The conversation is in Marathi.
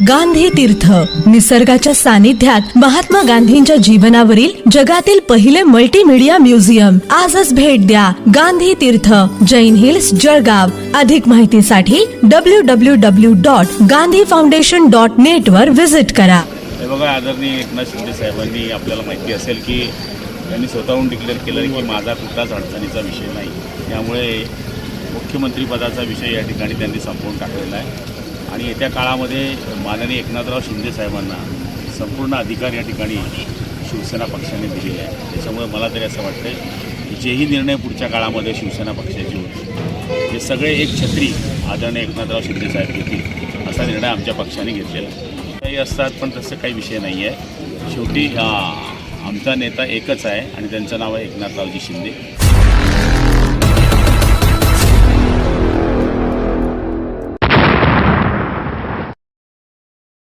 गांधी तीर्थ. निसर्गाच्या सानिध्यात महात्मा गांधींच्या जीवनावरील जगातील पहिले मल्टीमीडिया म्युझियम आजच भेट द्या गांधी तीर्थ. जैन हिल्स जळगाव. अधिक माहितीसाठी W W W dot Gandhi foundation dot net वर व्हिजिट करा. हे बघा आदरणीय एकनाथ शिंदे साहेबांनी आपल्याला माहिती असेल की त्यांनी स्वतःहून डिक्लेअर केलं की माझा कुठलाच अडचणीचा विषय नाही. त्यामुळे मुख्यमंत्री पदाचा विषय या ठिकाणी त्यांनी संपवून टाकलेला आहे. आणि येत्या काळामध्ये माननीय एकनाथराव शिंदे साहेबांना संपूर्ण अधिकार या ठिकाणी शिवसेना पक्षाने दिलेले आहे त्याच्यामुळे मला तरी असं वाटतं की जेही निर्णय पुढच्या काळामध्ये शिवसेना पक्षाचे होते ते सगळे एक छत्री आदरणीय एकनाथराव शिंदे साहेब घेतील असा निर्णय आमच्या पक्षाने घेतलेला आहे. काही असतात पण तसं काही विषय नाही आहे. शेवटी आमचा नेता एकच आहे आणि त्यांचं नाव आहे एकनाथरावजी शिंदे.